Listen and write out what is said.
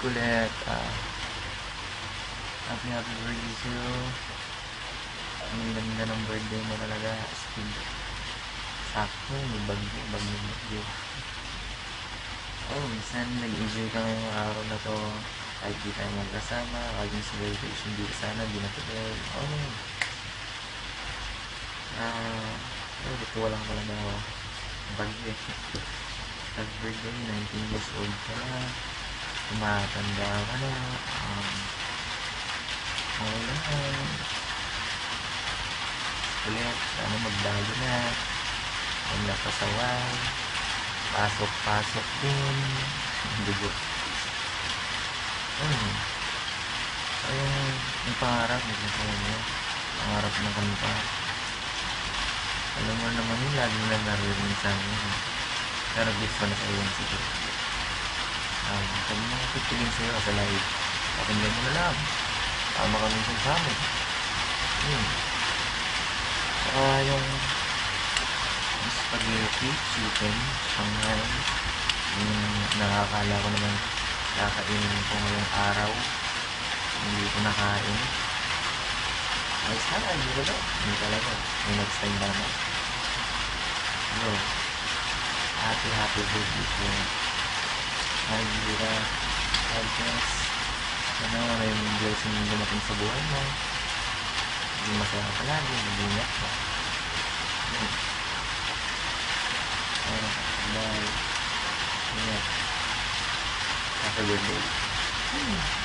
kulit. Ah, happy happy birthday sa'yo. Ang ganda ng birthday mo talaga. Still, sakto, may bagyo, bagyo, bagyo. Oh, minsan nag-enjoy ka ngayong araw na to. Kahit di tayo magkasama, kahit yung celebration di sana, di natuloy. Oh. Ah, oh, natuwa lang talaga ako. Bagyo eh. Happy birthday, 19 years old ka na. Tumatanda ka na. Um, okay lang. Ulit, sana magbago na. Huwag na. Pasok-pasok din. Dugo. Hmm. Ayun, yung pangarap, hindi ko mo. Pangarap ng kanta. Alam mo naman yun, lagi na naririnig sa amin. Pero na sa iyo siguro. Um, kung mga pipiling sa'yo sa live, pakinggan mo na lang. Tama kami sa amin. Hmm. Saka yung spaghetti, chicken, Shanghai, yung nakakala ko naman kakainin ko ngayong araw. Hindi ko nakain. Ay, sana, hindi ko daw. Hindi talaga. May next time ba naman? Yo. Happy, happy birthday po. Alvira. Agnes. Sana may blessing dumating sa buhay mo. Hindi masaya ka palagi. Hindi niyak ka. Yun. Ah, bye. Ingat. Happy birthday. Hmm.